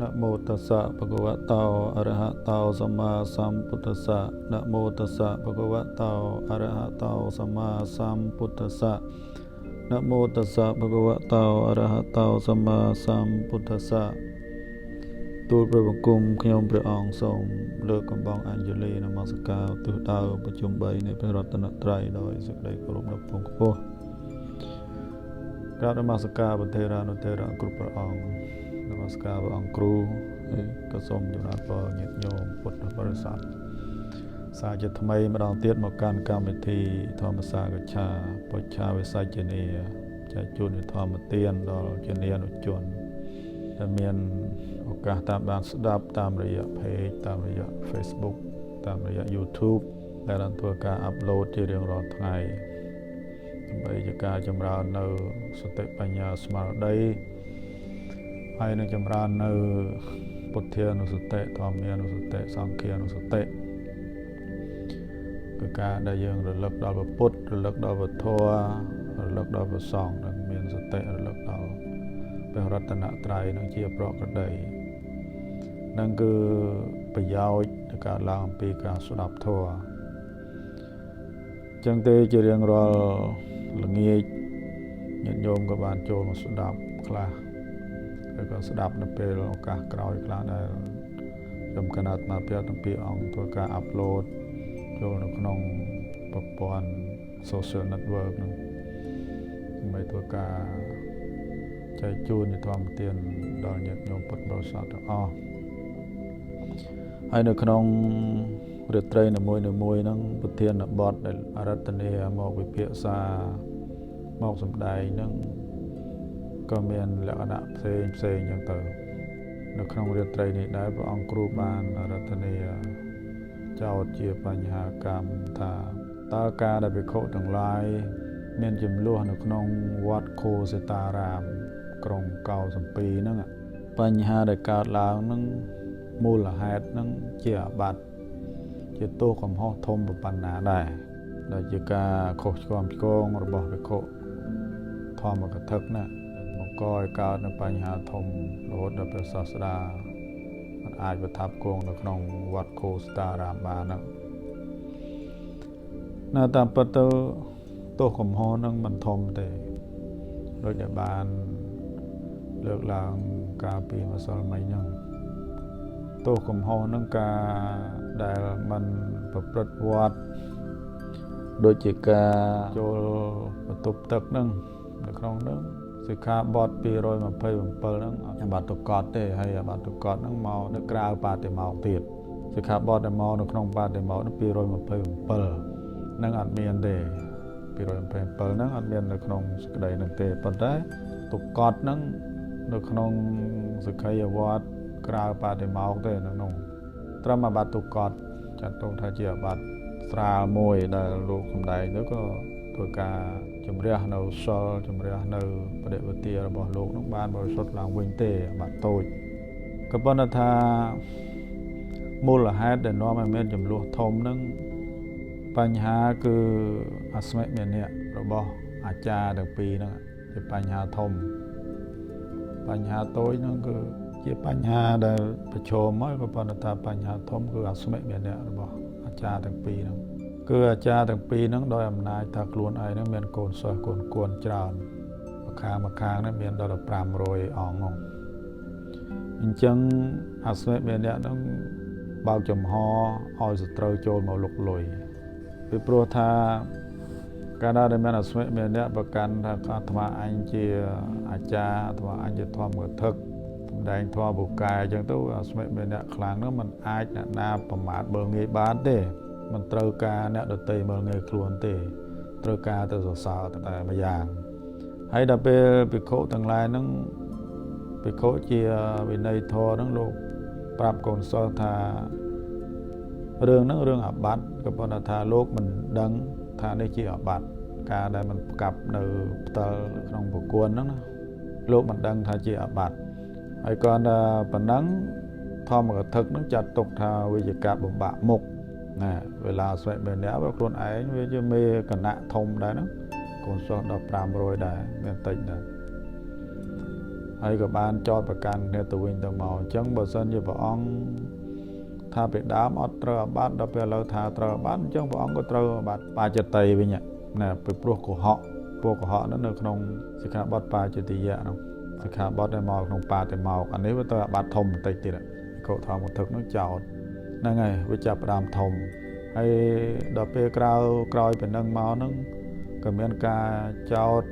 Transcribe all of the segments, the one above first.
នមោតស្សៈភគវតោអរហតោសម្មាសម្ពុទ្ធស្សៈនមោតស្សៈភគវតោអរហតោសម្មាសម្ពុទ្ធស្សៈនមោតស្សៈភគវតោអរហតោសម្មាសម្ពុទ្ធស្សៈទូលព្រះបង្គំខ្ញុំព្រះអង្គសូមលើកកំបងអញ្ជលីនមស្ការទិសដៅប្រជុំ3នៃព្រះរតនត្រ័យដោយសេចក្តីគោរពដ៏ពងខ្ពស់ក្រាបនមស្ការព្រះថេរានុថេរៈគ្រប់ព្រះអង្គ ស្ការព្រះអង្គគ្រូហើយក៏សូមចំណាត់ពរញាតិញោមពុទ្ធបរិស័ទសាជាថ្មីម្ដងទៀតមកកាន់កម្មវិធីធម្មសាកច្ឆាពុច្ឆាវិសច្ចនីចែកជូនធម្មទានដល់ជានានុជនដែលមានឱកាសតាមដានស្ដាប់តាមរយៈ page តាមរយៈ Facebook តាមរយៈ YouTube ដែលបានធ្វើការអាប់ឡូតជារៀងរាល់ថ្ងៃដើម្បីជាការចម្រើននៅសតិបញ្ញាស្មារតី ហើយនឹងចម្រើននៅពុទ្ធានុសតិធម្មានុសតិសង្ឃានុសតិគឺការដែលយើងរលឹកដល់ពុទ្ធរលឹកដល់វធររលឹកដល់ព្រះសង្ឃនិងមានសតិរលឹកដល់ព្រះរតនត្រ័យនឹងជាប្រក្រតីនឹងគឺប្រយោជន៍នៃការឡើងអំពីការស្ដាប់ធម៌ចឹងទេជារៀងរាល់ល្ងាចញាតិញោមក៏បានចូលមកស្ដាប់ខ្លះ ឬក៏ស្ដាប់នៅពេលឱកាសក្រោយខ្លះដែលខ្ញុំកណាត់មកពីអំពីអង្គធ្វើការអាប់ឡូតចូលនៅក្នុងប្រព័ន្ធ social network ហ្នឹងដើម្បីធ្វើការចែកជូននៃធម្មទានដល់ញាតិញោមពុទ្ធបរិស័ទទាំងអស់ហើយនៅក្នុងរាត្រីនីមួយៗហ្នឹងប្រធានបទដែលអរតនីមកវិភាសាមកសម្ដែងហ្នឹង ក៏មានលក្ខណៈផ្សេងផ្សេងចឹងទៅនៅក្នុងរាត្រីនេះដែរព្រះអង្គគ្រូបានអរតនីចោតជាបញ្ហាកម្មថាតើការដែលវិខុទាំងឡាយមានចំនួននៅក្នុងវត្តខូសេតារាម ក្រុងកោសំពីហ្នឹងបញ្ហាដែលកើតឡើងហ្នឹងមូលហេតុហ្នឹងជាអាបត្តិជាទោសកំហុសធំប៉ុណ្ណាដែរដែលជាការខុសឆ្គងឆ្គងរបស់វិខុធម្មកថាណាបង្កឲ្យកើតនៅបញ្ហាធំរហូតដល់ព្រះសាស្តាមិនអាចប្រថាប់គង់នៅក្នុងវត្តខូស្តារាមបានហ្នឹងនៅតាមពិតទៅទោសកំហុសហ្នឹងមិនធំទេដូចដែលបានលើកឡើងកាលពីម្សិលមិញហ្នឹងទោសកំហុសហ្នឹងការដែលมันប្រព្រឹត្តវត្តដូចជាការចូលបន្ទប់ទឹកហ្នឹងនៅក្នុងហ្នឹង សិក្ខាបទ227ហ្នឹងអបាតុកតទេហើយអបាតុកតហ្នឹងមកនៅក្រៅបាតិមោកទៀតសិក្ខាបទដែលមកនៅក្នុងបាតិមោកហ្នឹង227ហ្នឹងអត់មានទេ227ហ្នឹងអត់មាននៅក្នុងសក្តីហ្នឹងទេប៉ុន្តែទុកតហ្នឹងនៅក្នុងសក្ខីវត្តក្រៅបដិមោកទេនៅក្នុងត្រឹមអាបត្តិទុកតចាត់ទុកថាជាអាបត្តិស្រាលមួយដែលលោកសំដែងទៅក៏ ធ្វើការជំរះនៅសិលជំរះនៅបដិវទារបស់លោកនឹងបានបរិសុទ្ធឡើងវិញទេអាបត្តិតូចក៏ប៉ុន្តែថាមូលហេតុដែលនាំឲ្យមានចំនួនធំនឹងបញ្ហាគឺអស្មិមេនៈរបស់អាចារ្យទាំងពីរហ្នឹងជាបញ្ហាធំបញ្ហាតូចហ្នឹងគឺជាបញ្ហាដែលប្រឈមមកក៏ប៉ុន្តែថាបញ្ហាធំគឺអស្មិមេនៈរបស់អាចារ្យទាំងពីរហ្នឹង គឺអាចារ្យទាំងពីរហ្នឹងដោយអំណាចថាខ្លួនឯងហ្នឹងមានកូនសិស្សកូនគួនច្រើនម្ខាងម្ខាងហ្នឹងមានដល់500អង្គហ្នឹងអញ្ចឹងអស្មិមេនៈហ្នឹងបើកចំហឲ្យសត្រូវចូលមកលុកលុយពីព្រោះថាកាលណាដែលមានអស្មិមានអ្នកប្រកាន់ថាអាត្មាអញជាអាចារ្យអាត្មាអញជាធម្មកថាសម្ដែងធម៌ពូកែអញ្ចឹងទៅអស្មិមានអ្នកខ្លាំងនោះมันអាចអ្នកណាប្រមាថមើលងាយបានទេ មិនត្រូវការអ្នកដតីមើលងាយខ្លួនទេ ត្រូវការទៅសរសើរតែម្យ៉ាងហើយដល់ពេលភិក្ខុទាំងឡាយហ្នឹងភិក្ខុជាវិន័យធរហ្នឹងលោកប្រាប់កូនសិស្សថារឿងហ្នឹងរឿងអាបត្តិក៏ប៉ុន្តែថាលោកមិនដឹងថានេះជាអាបត្តិការដែលมันផ្កាប់នៅផ្ទាល់ក្នុងប្រគួនហ្នឹងណាលោកមិនដឹងថាជាអាបត្តិហើយគាត់ថាប៉ុណ្ណឹងធម្មកថាហ្នឹងចាត់ទុកថាវិជ្ជាបំបាក់មុខ ណាវេលាស្រែកមេនៈបើខ្លួនឯងវាជាមេគណៈធំដែរហ្នឹងកូនសិស្សដល់500ដែរមានតិចដែរហើយក៏បានចោតប្រកាន់គ្នាទៅវិញទៅមកអញ្ចឹងបើសិនជាព្រះអង្គថាពីដើមអត់ត្រូវអាបត្តិដល់ពេលឥឡូវថាត្រូវអាបត្តិអញ្ចឹងព្រះអង្គក៏ត្រូវអាបត្តិបាចតីវិញណាពីព្រោះកុហកពួកកុហកនោះនៅក្នុងសិក្ខាបទបាចតិយៈនោះសិក្ខាបទដែលមកក្នុងបាតិមកអានេះវាទៅអាបត្តិធំបន្តិចទៀតកុធម្មធឹកនោះចោត ហ្នឹងហើយវាចាប់ផ្ដើមធំហើយដល់ពេលក្រោយក្រោយពីនឹងមកហ្នឹងក៏មានការចោត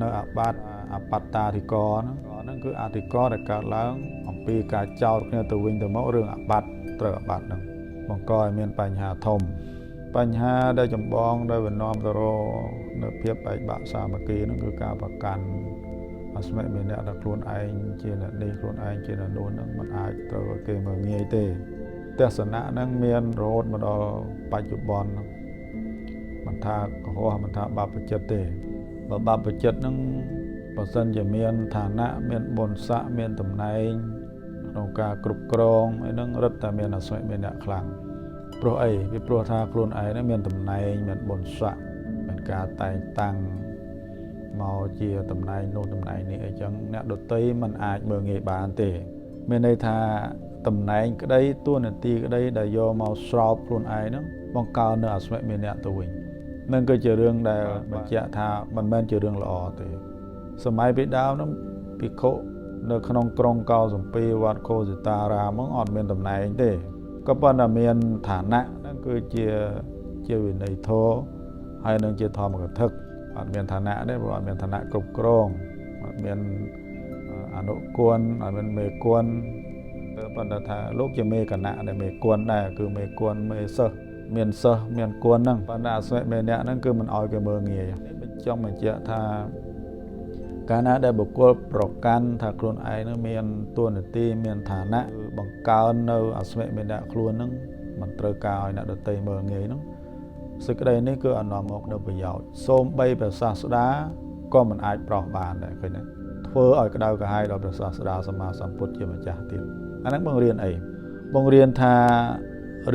នៅអាបត្តិអបត្តាធិករហ្នឹងហ្នឹងគឺអធិករដែលកើតឡើង អំពីការចោតគ្នាទៅវិញទៅមករឿងអាបត្តិត្រូវអាបត្តិហ្នឹងបង្កឲ្យមានបញ្ហាធំ បញ្ហាដែលចម្បងដែលវានាំទៅរកនៅភាពឯកបាក់សាមគ្គីហ្នឹងគឺការប្រកាន់អស្មិមានអ្នកដែលខ្លួនឯងជាអ្នកនេះខ្លួនឯងជាអ្នកនោះហ្នឹងมันអាចត្រូវគេមើលងាយទេ ទស្សនៈហ្នឹងមានរហូតមកដល់បច្ចុប្បន្នមិនថាកុហកមិនថាបាបចិត្តទេបើបាបចិត្តហ្នឹងបើសិនជាមានឋានៈមានបុណ្យស័ក្តិមានតំណែងក្នុងការគ្រប់គ្រងអីហ្នឹងរឹតតែមានអស្មិមានអ្នកខ្លាំងព្រោះអីពីព្រោះថាខ្លួនឯងហ្នឹងមានតំណែងមានបុណ្យស័ក្តិមានការតែងតាំងមកជាតំណែងនោះតំណែងនេះអីចឹងអ្នកដតីมันអាចមើលងាយបានទេ មានន័យថា តំណែងក្តីតួនាទីក្តីដែលយកមកស្រោបខ្លួនឯងហ្នឹងបង្កើននៅអស្មិមានអ្នកទៅវិញនឹងគឺជារឿងដែលបញ្ជាក់ថាមិនមែនជារឿងល្អទេ សម័យពីដើមហ្នឹងភិក្ខុនៅក្នុងក្រុងកោសំពីវត្តកោសិតារាមហ្នឹងអត់មានតំណែងទេក៏ប៉ុន្តែមានឋានៈហ្នឹងគឺជាជាវិន័យធម៌ហើយនឹងជាធម្មកថាអត់មានឋានៈទេព្រោះអត់មានឋានៈគ្រប់គ្រងអត់មានអនុគុណអត់មានមេគុណទៅ ប៉ុន្តែថាលោកជាមេគណៈដែលមេគុណដែរគឺមេគុណមេសិស្សមានសិស្សមានគុណហ្នឹងប៉ុន្តែអស្វមេអ្នកហ្នឹងគឺមិនអោយគេមើលងាយនេះចង់បញ្ជាក់ថាកាលណាដែលបុគ្គលប្រកាន់ថាខ្លួនឯងនឹងមានទួនាទីមានឋានៈបង្កើននៅអស្មិមេនៈខ្លួននឹងមិនត្រូវការឲ្យអ្នកដតីមើលងាយនោះសេចក្តីនេះគឺអនុមមកនៅប្រយោជន៍សូមបីព្រះសាស្តាក៏មិនអាចប្រោះបានដែរឃើញទេធ្វើឲ្យក្តៅក្រហាយដល់ព្រះសាស្តាសម្មាសម្ពុទ្ធជាម្ចាស់ទៀត អាហ្នឹងបង្រៀនអីបង្រៀនថា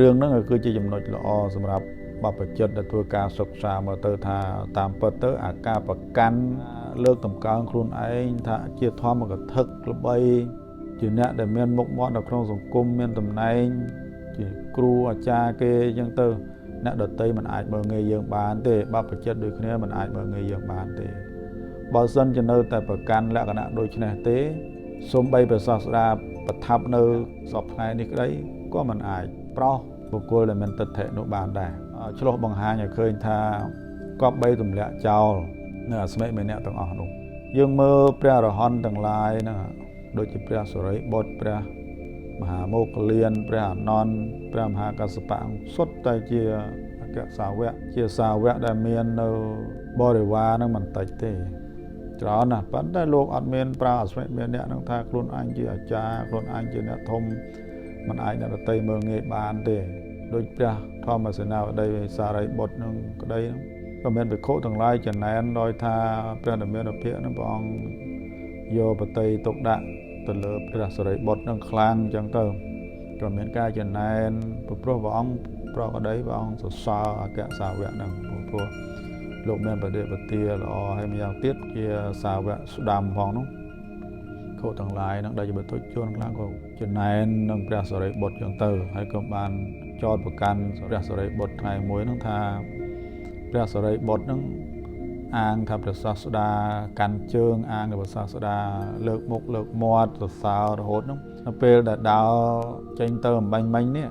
រឿងហ្នឹងគឺជាចំណុចល្អសម្រាប់បព្វជិតដែលធ្វើការសិក្សាមើលទៅថាតាមពិតទៅអាការប្រកាន់លើកតម្កើងខ្លួនឯងថាជាធម្មកថាល្បីជាអ្នកដែលមានមុខមាត់នៅក្នុងសង្គមមានតំណែងជាគ្រូអាចារ្យគេអញ្ចឹងទៅអ្នកដតីមិនអាចមើលងាយយើងបានទេបព្វជិតដូចគ្នាមិនអាចមើលងាយយើងបានទេបើសិនជានៅតែប្រកាន់លក្ខណៈដូចនេះទេសូម្បីព្រះសាស្តាប្រថាប់នៅសពថ្ងៃនេះក្តីក៏មិនអាចប្រោះបុគ្គលដែលមានទិដ្ឋិនោះបានដែរឆ្លោះបង្ហាញឲ្យឃើញថាគប្បីទម្លាក់ចោលនៅអស្មិមេអ្នកទាំងអស់នោះយើងមើលព្រះអរហន្តទាំងឡាយហ្នឹងដូចជាព្រះសុរិយបុត្រព្រះមហាមោគលានព្រះអនន្តព្រះមហាកសបៈសុទ្ធតែជាអគ្គសាវកជាសាវកដែលមាននៅបរិវារហ្នឹងមិនតិចទេ ច្រើនណាស់ប៉ុន្តែលោកអត់មានប្រើអស្មិមានអ្នកនឹងថាខ្លួនអញជាអាចារ្យខ្លួនអញជាអ្នកធំមិនអាចអ្នកដតីមើលងាយបានទេដូចព្រះធម្មសេនាបតីសារីបុត្រនឹងក្តីហ្នឹងក៏មានវិខុទាំងឡាយចំណែនដោយថាព្រះនិមានភិហ្នឹងព្រះអង្គយកបតីទុកដាក់ទៅលើព្រះសារីបុត្រនឹងខ្លាំងអញ្ចឹងទៅក៏មានការចំណែនព្រោះព្រះអង្គប្រកដីព្រះអង្គសរសើរអគ្គសាវកហ្នឹងព្រោះ លោកមានបដិបទាល្អហើយម្យ៉ាងទៀតជាសាវកស្ដាំផងនោះខុសទាំងឡាយនឹងដែលជាបុត្រជនខ្លះក៏ចំណែននឹងព្រះសរិបុត្រចឹងទៅហើយក៏បានចោតប្រកាន់ព្រះសរិបុត្រថ្ងៃមួយហ្នឹងថាព្រះសរិបុត្រហ្នឹងអាងថាព្រះសាស្តាកាន់ជើងអាងថាព្រះសាស្តាលើកមុខលើកមាត់សរសើររហូតហ្នឹងនៅពេលដែលដើរចេញទៅអំបញ្ញមិញនេះ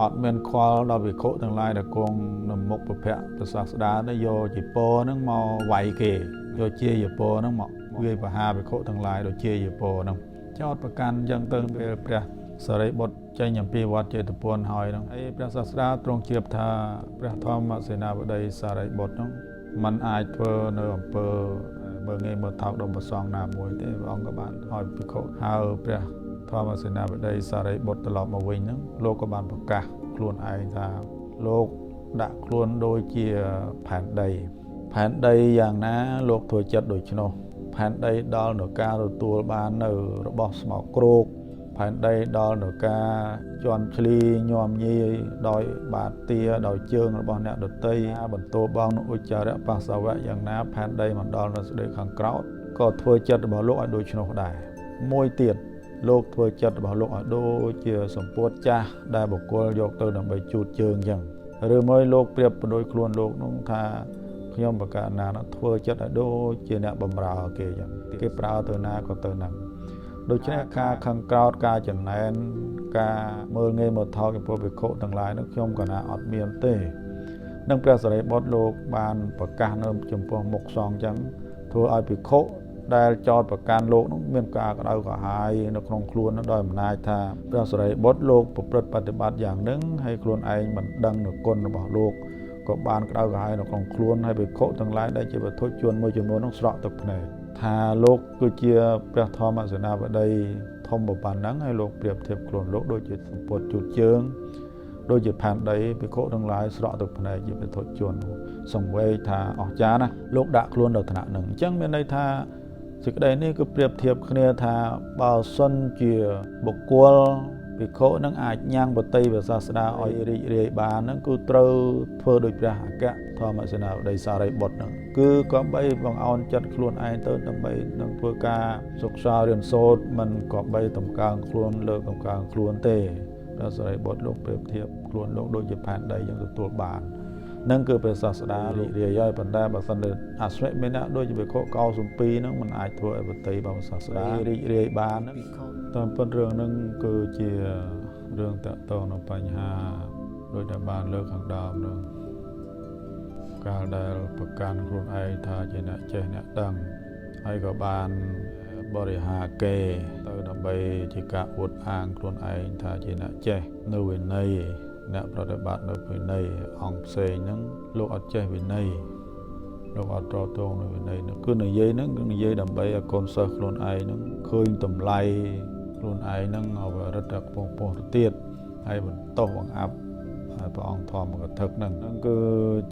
អត់មានខ្វល់ដល់វិខុទាំងឡាយដែលគង់នៅមុខប្រភៈព្រះសាស្តានេះយកជីពរហ្នឹងមកវាយគេយកជាយពរហ្នឹងមកវាយបហាវិខុទាំងឡាយដូចជាយពរហ្នឹងចោតប្រកាន់អញ្ចឹងទៅពេលព្រះសរិបុត្រចេញអំពីវត្តចេតពុនហើយហ្នឹងហើយព្រះសាស្តាទ្រង់ជ្រាបថាព្រះធម្មសេនាបតីសរិបុត្រហ្នឹងมันអាចធ្វើនៅអំពើមើងងាយមើលថោកដល់ប្រសងណាមួយទេព្រះអង្គក៏បានឲ្យភិក្ខុហៅព្រះ ធម្មសេនាបតីសារីបុត្រត្រឡប់មកវិញហ្នឹងលោកក៏បានប្រកាសខ្លួនឯងថាលោកដាក់ខ្លួនដូចជាផែនដីផែនដីយ៉ាងណាលោកធ្វើចិត្តដូច្នោះផែនដីដល់នៅការទទួលបាននៅរបស់ស្មោកគ្រោកផែនដីដល់នៅការជន់ឈ្លីញោមញីដោយបាតទាដោយជើងរបស់អ្នកដតីបន្ទោបងនៅឧច្ចារៈបាសវៈយ៉ាងណាផែនដីមិនដល់នៅស្ដីខាងក្រោតក៏ធ្វើចិត្តរបស់លោកឲ្យដូច្នោះដែរមួយទៀត លោកធ្វើចិត្តរបស់លោកឲ្យដូចជាសម្ពុតចាស់ដែលបុគ្គលយកទៅដើម្បីជូតជើងអញ្ចឹងឬមួយលោកប្រៀបប្រដូចខ្លួនលោកនោះថាខ្ញុំបកណានោះធ្វើចិត្តឲ្យដូចជាអ្នកបំរើគេអញ្ចឹងគេប្រើទៅណាក៏ទៅណាដូច្នេះការខឹងក្រោតការចំណែនការមើលងាយមើលថោកចំពោះភិក្ខុទាំងឡាយនោះខ្ញុំក៏ណាអត់មានទេនឹងព្រះសរិបុត្រលោកបានប្រកាសនៅចំពោះមុខសង្ឃអញ្ចឹងធ្វើឲ្យភិក្ខុ ដែលចោតប្រកាន់លោកនោះមានការក្តៅក្រហាយនៅក្នុងខ្លួនដោយអំណាចថាព្រះសរិបុត្រលោកប្រព្រឹត្តបប្រតិបត្តិយ៉ាងនឹងហើយខ្លួនឯងមិនដឹងនូវគុណរបស់លោកក៏បានក្តៅក្រហាយនៅក្នុងខ្លួនហើយភិក្ខុទាំងឡាយដែលជាវត្ថុជួនមួយចំនួននោះស្រក់ទឹកភ្នែកថាលោកគឺជាព្រះធម្មសេនាបតីធំប៉ុណ្ណឹងហើយលោកប្រៀបធៀបខ្លួនលោកដូចជាសម្ពុតជូតជើងដូចជាផែនដីភិក្ខុទាំងឡាយស្រក់ទឹកភ្នែកជាវត្ថុជួនសង្វេគថាអស្ចារ្យណាលោកដាក់ខ្លួននៅថ្នាក់នឹងអញ្ចឹងមានន័យថា សេចក្តីនេះគឺប្រៀបធៀបគ្នាថាបើសិនជាបុគ្គលភិក្ខុនឹងអាចញ៉ាំងបតីព្រះសាស្តាឲ្យរីករាយបានហ្នឹងគឺត្រូវធ្វើដោយព្រះអគ្គធម្មសេនាបតីសារីបុត្រហ្នឹងគឺក៏បីបងអោនចិត្តខ្លួនឯងទៅដើម្បីនឹងធ្វើការសិក្សារៀនសូត្រមិនក៏បីតម្កើងខ្លួនលើកតម្កើងខ្លួនទេព្រះសារីបុត្រលោកប្រៀបធៀបខ្លួនលោកដូចជាផែនដីយ៉ាងទទួលបាន នឹងគឺព្រះសាស្តារីករាយហើយប៉ុន្តែបើសិនជាអស្មិមេណៈដូចជាវិខកោសំពីហ្នឹងมันអាចធ្វើឲ្យបតីបើសាស្តារីករាយបានតាមពិតរឿងហ្នឹងគឺជារឿងតកតងនឹងបញ្ហាដោយដែលបានលើកខាងដើមហ្នឹងកាលដែលប្រកាន់ខ្លួនឯងថាជាអ្នកចេះអ្នកដឹងហើយក៏បានបរិហាគេទៅដើម្បីជាការអួតអាងខ្លួនឯងថាជាអ្នកចេះនៅវិន័យ អ្នកប្រតិបត្តិនៅវិន័យអង្គផ្សេងហ្នឹងលោកអត់ចេះវិន័យលោកអត់ត្រទងនៅវិន័យហ្នឹងគឺនិយាយហ្នឹងគឺនិយាយដើម្បីឲ្យកូនសិស្សខ្លួនឯងហ្នឹងឃើញតម្លៃខ្លួនឯងហ្នឹងឲ្យរឹតតែខ្ពស់ពោះទៅទៀតហើយបន្តបង្អាប់ហើយព្រះអង្គធម្មកថាហ្នឹងហ្នឹងគឺ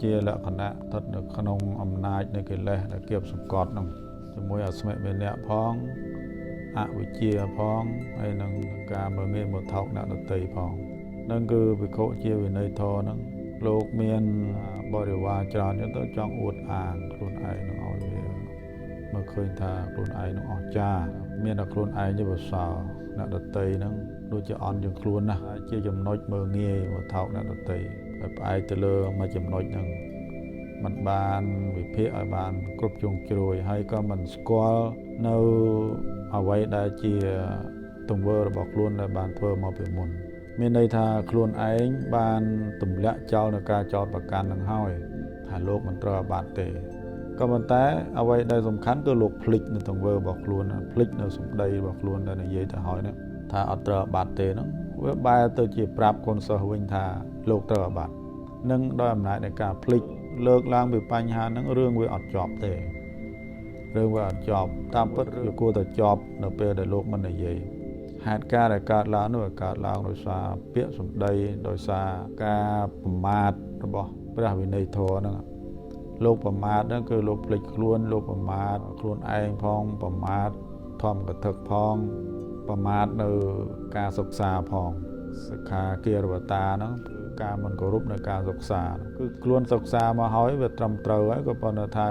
ជាលក្ខណៈស្ថិតនៅក្នុងអំណាចនៃកិលេសដែលគៀបសង្កត់ហ្នឹងជាមួយអស្មិមេនៈផងអវិជ្ជាផងហើយនឹងការមើលងាយមើលថោកអ្នកដតីផង នឹងគឺវិខុជាវិន័យធរហ្នឹងលោកមានបរិវារច្រើនទៅចង់អួតអាងខ្លួនឯងនឹងឲ្យវាមើលឃើញថាខ្លួនឯងនឹងអស្ចារ្យមានតែខ្លួនឯងជាប្រសើរអ្នកដតីហ្នឹងដូចជាអន់ជាងខ្លួនណាស់ជាចំណុចមើលងាយមកថោកអ្នកដតីហើយផ្អែកទៅលើមួយចំណុចហ្នឹងมันបានវិភាគឲ្យបាន គ្រប់ជ្រុងជ្រោយហើយក៏មិនស្គាល់នៅអ្វីដែលជាទង្វើរបស់ខ្លួនដែលបានធ្វើមកពីមុន មានន័យថាខ្លួនឯងបានទម្លាក់ចោលនៅការចោតប្រកាន់នឹងហើយថាលោកមិនត្រូវអាបត្តិទេក៏ប៉ុន្តែអ្វីដែលសំខាន់គឺលោកភ្លេចនៅទង្វើរបស់ខ្លួនភ្លេចនៅសម្ដីរបស់ខ្លួនដែលនិយាយទៅហើយហ្នឹងថាអត់ត្រូវអាបត្តិទេហ្នឹងវាបែរទៅជាប្រាប់កូនសិស្សវិញថាលោកត្រូវអាបត្តិនឹងដោយអំណាចនៃការភ្លេចលើកឡើងពីបញ្ហាហ្នឹងរឿងវាអត់ចប់ទេរឿងវាអត់ចប់តាមពិតវាគួរតែចប់នៅពេលដែលលោកមិននិយាយ ហេតុការណ៍ដែលកើតឡើងនោះកើតឡើងដោយសារពាក្យសម្ដីដោយសារការប្រមាថរបស់ព្រះវិន័យធម៌ហ្នឹងលោកប្រមាថហ្នឹងគឺលោកភ្លេចខ្លួនលោកប្រមាថខ្លួនឯងផងប្រមាថធម្មកថាផងប្រមាថនៅការសិក្សាផងសិក្ខាគារវតាហ្នឹងគឺការមិនគោរពនៅការសិក្សាគឺខ្លួនសិក្សាមកហើយវាត្រឹមត្រូវហើយក៏ប៉ុន្តែថា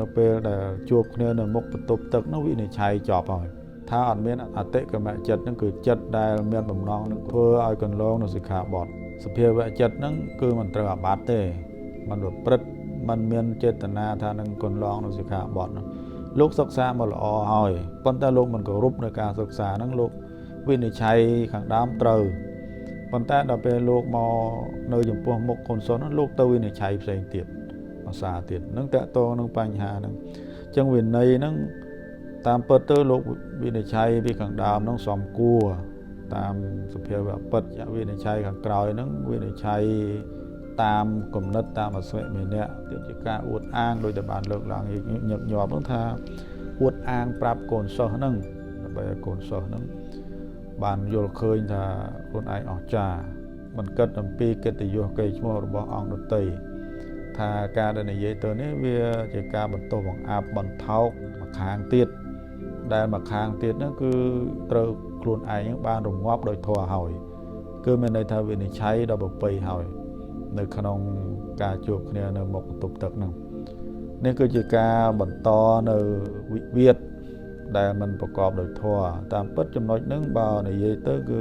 នៅពេលដែលជួបគ្នានៅមុខបន្ទប់ទឹកនោះវិនិច្ឆ័យចប់ហើយ ថាអត់មានអតិកមចិត្តហ្នឹងគឺចិត្តដែលមានបំណងនឹងធ្វើឲ្យកន្លងនៅសិក្ខាបទសភាវៈចិត្តហ្នឹងគឺមិនត្រូវអាបត្តិទេมันប្រព្រឹត្តมันមានចេតនាថានឹងកន្លងនៅសិក្ខាបទហ្នឹងលោកសិក្សាមកល្អហើយប៉ុន្តែលោកមិនគោរពនៅការសិក្សាហ្នឹងលោកវិនិច្ឆ័យខាងដើមត្រូវប៉ុន្តែដល់ពេលលោកមកនៅចំពោះមុខកូនសុនហ្នឹងលោកទៅវិនិច្ឆ័យផ្សេងទៀតភាសាទៀតហ្នឹងតកតងនឹងបញ្ហាហ្នឹងអញ្ចឹងវិន័យហ្នឹង តាមពិតទៅលោកវិនិច្ឆ័យពីខាងដើមហ្នឹងសំគួរតាមសភាវៈពិតវិនិច្ឆ័យខាងក្រោយហ្នឹងវិនិច្ឆ័យតាមគំនិតតាមអស្វមេនៈទៀតជាការអួតអាងដោយតែបានលើកឡើងញឹកញាប់ហ្នឹងថាអួតអាងប្រាប់កូនសិស្សហ្នឹងដើម្បីឲ្យកូនសិស្សហ្នឹងបានយល់ឃើញថាខ្លួនឯងអស្ចារ្យមិនគិតអំពីកិត្តិយសកេរ្តិ៍ឈ្មោះរបស់អង្គដតីថាការដែលនិយាយទៅនេះវាជាការបន្ទោសបង្អាប់បន្ថោកមកខាងទៀត ដែលមកខាងទៀតហ្នឹងគឺត្រូវខ្លួនឯងបានរងាប់ដោយធម៌ហើយ គឺមានន័យថាវិនិច្ឆ័យដល់ប្របីហើយ នៅក្នុងការជួបគ្នានៅមុខបន្ទប់ទឹកហ្នឹងនេះគឺជាការបន្តនៅវិវាទដែលมันប្រកបដោយធម៌តាមពិតចំណុចហ្នឹងបើនិយាយទៅគឺ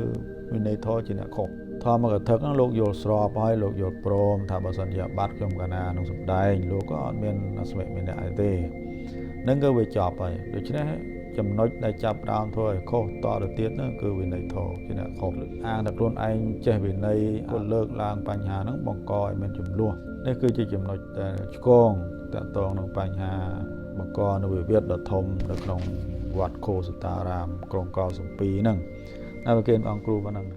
វិន័យធម៌ជាអ្នកខុសធម្មកថាហ្នឹងលោកយល់ស្របហើយលោកយល់ព្រមថាបើសិនជាបាត់ខ្ញុំកាលណាក្នុងសំដែងលោកក៏អត់មានអស្មិមានអ្នកអីទេហ្នឹងគឺវាចប់ហើយដូច្នេះ ចំណុចដែលចាប់ផ្ដើមធ្វើឲ្យខុសតទៅទៀតហ្នឹងគឺវិន័យធម៌ជាអ្នកខុសអាងតែខ្លួនឯងចេះវិន័យក៏លើកឡើងបញ្ហាហ្នឹងបង្កឲ្យមានចំនួននេះគឺជាចំណុចដែលឆ្កងតកតងនឹងបញ្ហាបង្កនៅវិវាទដ៏ធំនៅក្នុងវត្តខោសតារាមក្រុងកោសំពីហ្នឹងហើយប្រគេនអង្គគ្រូប៉ុណ្ណឹង